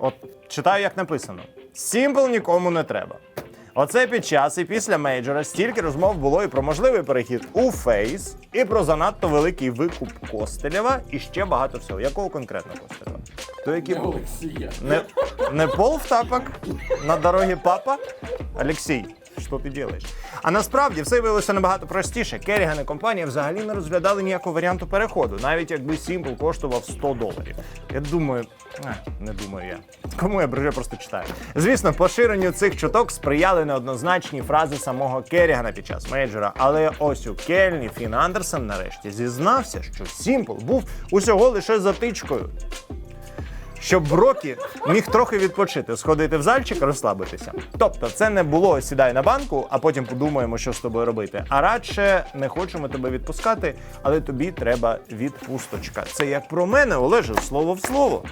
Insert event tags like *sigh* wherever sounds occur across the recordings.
От читаю, як написано: Сімпл нікому не треба. Оце під час і після мейджора стільки розмов було і про можливий перехід у фейс, і про занадто великий викуп Костелєва, і ще багато всього. Якого конкретно Костелєва? То який був? Олексія. Не, не пол в тапок на дорогі папа? Олексій, що ти робиш? А насправді все виявилося набагато простіше. Керріган і компанія взагалі не розглядали ніякого варіанту переходу, навіть якби Simple коштував 100 доларів. Я думаю, а, не думаю я. Кому я брежу, просто читаю. Звісно, поширенню цих чуток сприяли неоднозначні фрази самого Керрігана під час мейджора. Але ось у Кельні Фін Андерсон нарешті зізнався, що Simple був усього лише затичкою щоб в роки міг трохи відпочити, сходити в зальчик, розслабитися. Тобто, це не було сідай на банку, а потім подумаємо, що з тобою робити. А радше не хочемо тебе відпускати, але тобі треба відпусточка. Це як про мене, Олеже, слово в слово.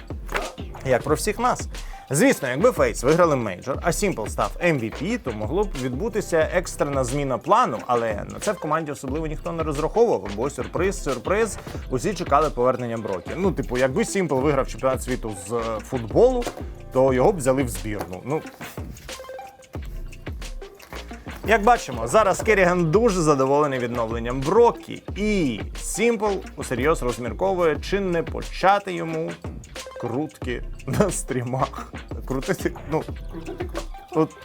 Як про всіх нас. Звісно, якби Фейс виграли мейджор, а Simple став MVP, то могло б відбутися екстрена зміна плану, але на це в команді особливо ніхто не розраховував, бо сюрприз, сюрприз, усі чекали повернення Брокі. Ну, типу, якби Simple виграв чемпіонат світу з е, футболу, то його б взяли в збірну. Ну, як бачимо, зараз Керріган дуже задоволений відновленням Брокі, і Сімпл усерйоз розмірковує, чи не почати йому крутки *laughs* на стрімах. Крутити, ну, Крутити от,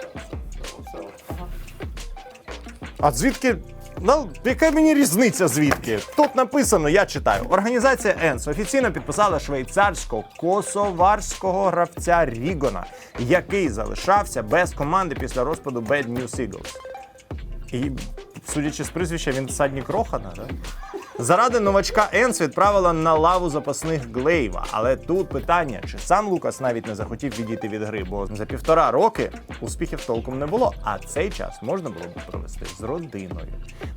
а звідки? Ну, яка мені різниця звідки? Тут написано, я читаю. Організація ENS офіційно підписала швейцарсько-косоварського гравця Рігона, який залишався без команди після розпаду Bad News Eagles. І, судячи з прізвища, він саднік Рохана, да? Заради новачка Енс відправила на лаву запасних Глейва. Але тут питання, чи сам Лукас навіть не захотів відійти від гри, бо за півтора роки успіхів толком не було. А цей час можна було б провести з родиною.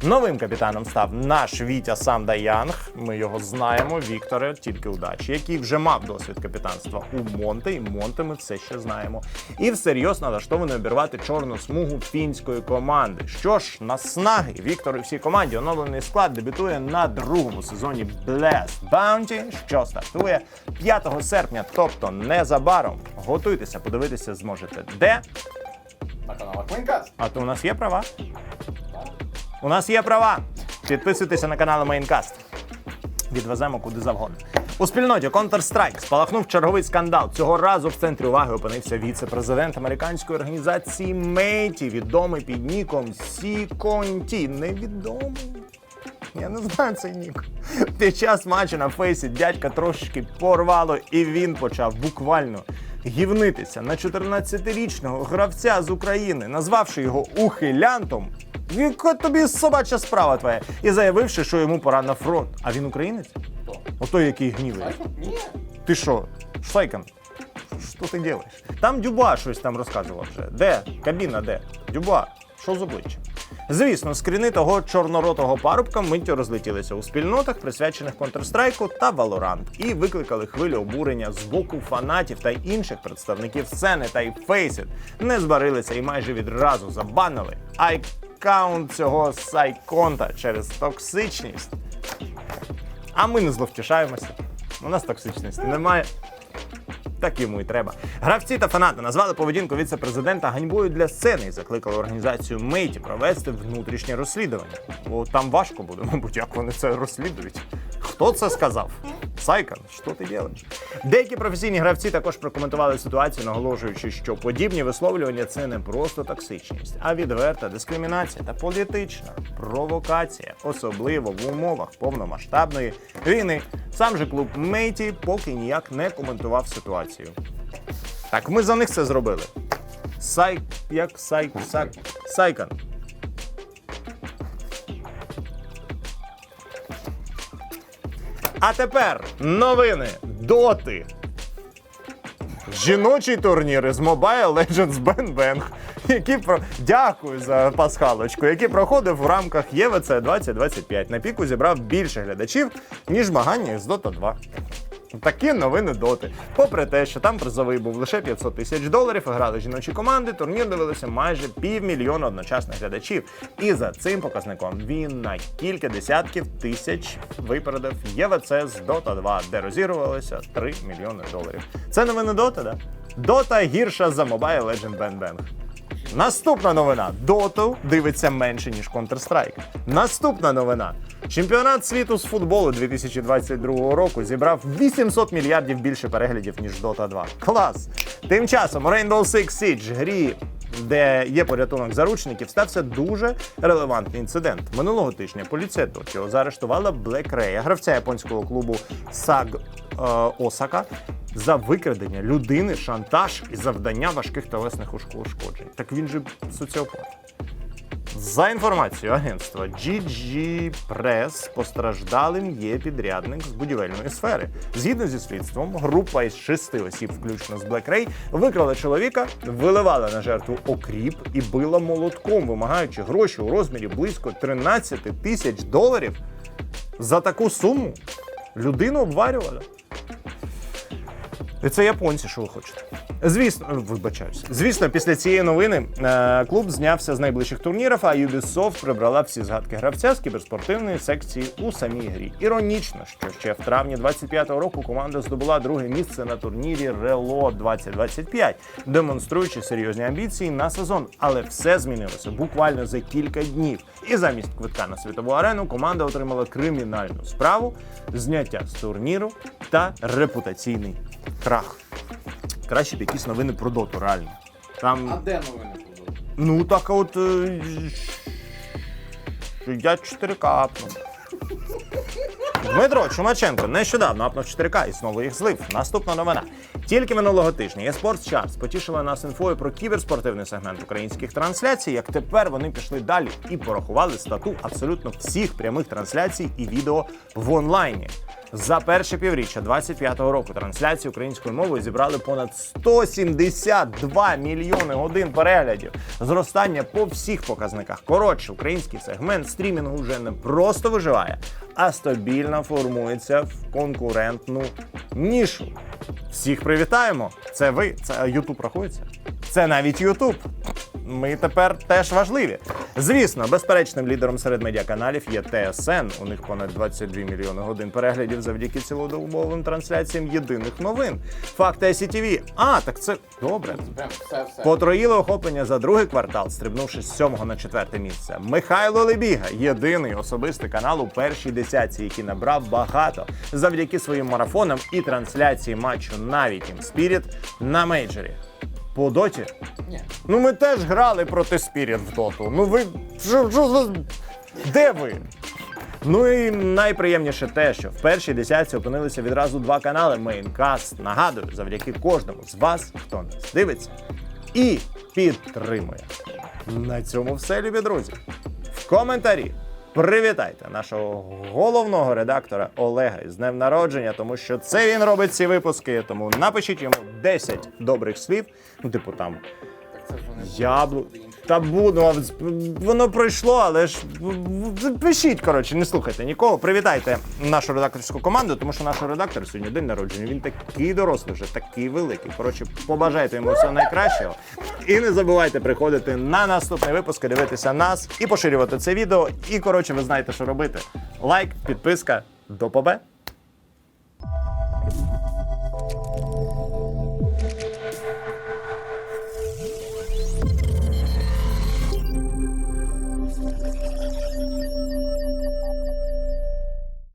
Новим капітаном став наш Вітя Сам Даянг. Ми його знаємо. Вікторе, тільки удачі, який вже мав досвід капітанства у Монте, і Монте ми все ще знаємо. І всерйоз налаштований обірвати чорну смугу фінської команди. Що ж, наснаги Віктор і всій команді оновлений склад дебютує на другому сезоні Blast Bounty, що стартує 5 серпня, тобто незабаром. Готуйтеся, подивитися зможете де. На каналах Майнкаст. А то у нас є права. У нас є права. Підписуйтеся на канал Maincast. Відвеземо куди завгодно. У спільноті Counter-Strike спалахнув черговий скандал. Цього разу в центрі уваги опинився віце-президент американської організації Мейті, відомий під ніком Сі Конті. Невідомий. Я не знаю цей нік. Під час матчу на фейсі дядька трошечки порвало, і він почав буквально гівнитися на 14-річного гравця з України, назвавши його ухилянтом. Яка тобі собача справа твоя? І заявивши, що йому пора на фронт. А він українець? Отой, який гнівий. Ні. Ти що, Шайкан? Що ти робиш? Там Дюба щось там розказував вже. Де? Кабіна де? Дюба, що з обличчям? Звісно, скріни того чорноротого парубка миттю розлетілися у спільнотах, присвячених Counter-Strike та Valorant, і викликали хвилю обурення з боку фанатів та інших представників сцени та й Faceit. Не збарилися і майже відразу забанили айкаунт цього сайконта через токсичність. А ми не зловтішаємося. У нас токсичності немає. Так йому і треба. Гравці та фанати назвали поведінку віце-президента ганьбою для сцени і закликали організацію Мейті провести внутрішнє розслідування. Бо там важко буде, мабуть, як вони це розслідують. Хто це сказав? Сайкан, що ти робиш? Деякі професійні гравці також прокоментували ситуацію, наголошуючи, що подібні висловлювання це не просто токсичність, а відверта дискримінація та політична провокація, особливо в умовах повномасштабної війни. Сам же клуб Мейті поки ніяк не коментував ситуацію. Так, ми за них це зробили. Сай. Як сай. Сай. Сайкан. А тепер новини доти. Жіночий турнір із Mobile Legends Bang Bang, який про дякую за пасхалочку, який проходив в рамках ЄВЦ 2025. На піку зібрав більше глядачів, ніж змагання з Dota 2. Такі новини доти. Попри те, що там призовий був лише 500 тисяч доларів, грали жіночі команди, турнір дивилися майже півмільйона одночасних глядачів. І за цим показником він на кілька десятків тисяч випередив ЄВЦ з Dota 2, де розігрувалося 3 мільйони доларів. Це новини доти, да? Дота гірша за Mobile Legend Bang Bang. Наступна новина. Доту дивиться менше, ніж Counter-Strike. Наступна новина. Чемпіонат світу з футболу 2022 року зібрав 800 мільярдів більше переглядів, ніж Dota 2. Клас! Тим часом Rainbow Six Siege, грі, де є порятунок заручників, стався дуже релевантний інцидент. Минулого тижня поліція Токіо заарештувала Блек Рея, гравця японського клубу САГ е, Осака, за викрадення людини, шантаж і завдання важких телесних ушко- ушкоджень. Так він же соціопат. За інформацією агентства GG Press, постраждалим є підрядник з будівельної сфери. Згідно зі слідством, група із шести осіб, включно з Black Ray, викрала чоловіка, виливала на жертву окріп і била молотком, вимагаючи гроші у розмірі близько 13 тисяч доларів. За таку суму людину обварювали. І це японці, що ви хочете. Звісно, вибачаюся. Звісно, після цієї новини е, клуб знявся з найближчих турнірів, а Ubisoft прибрала всі згадки гравця з кіберспортивної секції у самій грі. Іронічно, що ще в травні 25-го року команда здобула друге місце на турнірі Рело 2025, демонструючи серйозні амбіції на сезон. Але все змінилося буквально за кілька днів. І замість квитка на світову арену команда отримала кримінальну справу, зняття з турніру та репутаційний крах. Краще б якісь новини про доту, реально. Там, А де новини тут? ну так от. е, що Я 4К апнув. Дмитро Чумаченко нещодавно апнув 4К і знову їх злив. Наступна новина. Тільки минулого тижня eSports Charts потішила нас інфою про кіберспортивний сегмент українських трансляцій. Як тепер вони пішли далі і порахували стату абсолютно всіх прямих трансляцій і відео в онлайні. За перше півріччя 25-го року трансляції українською мовою зібрали понад 172 мільйони годин переглядів. Зростання по всіх показниках. Коротше, український сегмент стрімінгу вже не просто виживає, а стабільно формується в конкурентну нішу. Всіх привітаємо! Це ви, це Ютуб рахується. Це навіть Ютуб. Ми тепер теж важливі. Звісно, безперечним лідером серед медіаканалів є ТСН. У них понад 22 мільйони годин переглядів завдяки цілодобовим трансляціям єдиних новин. Факти СІТВ. А, так це добре. Потроїли охоплення за другий квартал, стрибнувши з сьомого на четверте місце. Михайло Лебіга єдиний особистий канал у першій десятці, який набрав багато завдяки своїм марафонам і трансляції матчу навіть Spirit на мейджорі. По доті. Ні. Ну ми теж грали проти Spirit в доту. Ну ви що, що за де ви? Ну і найприємніше те, що в першій десятці опинилися відразу два канали Мейнкаст. Нагадую, завдяки кожному з вас, хто нас дивиться і підтримує. На цьому все, любі друзі. В коментарі привітайте нашого головного редактора Олега з днем народження, тому що це він робить ці випуски. Тому напишіть йому 10 добрих слів. Ну, типу там Яблу. Та буду, воно пройшло, але ж пишіть, коротше, не слухайте нікого. Привітайте нашу редакторську команду, тому що наш редактор сьогодні день народження. Він такий дорослий, вже такий великий. Коротше, побажайте йому всього найкращого. І не забувайте приходити на наступний випуск, і дивитися нас і поширювати це відео. І коротше, ви знаєте, що робити. Лайк, підписка. До побе!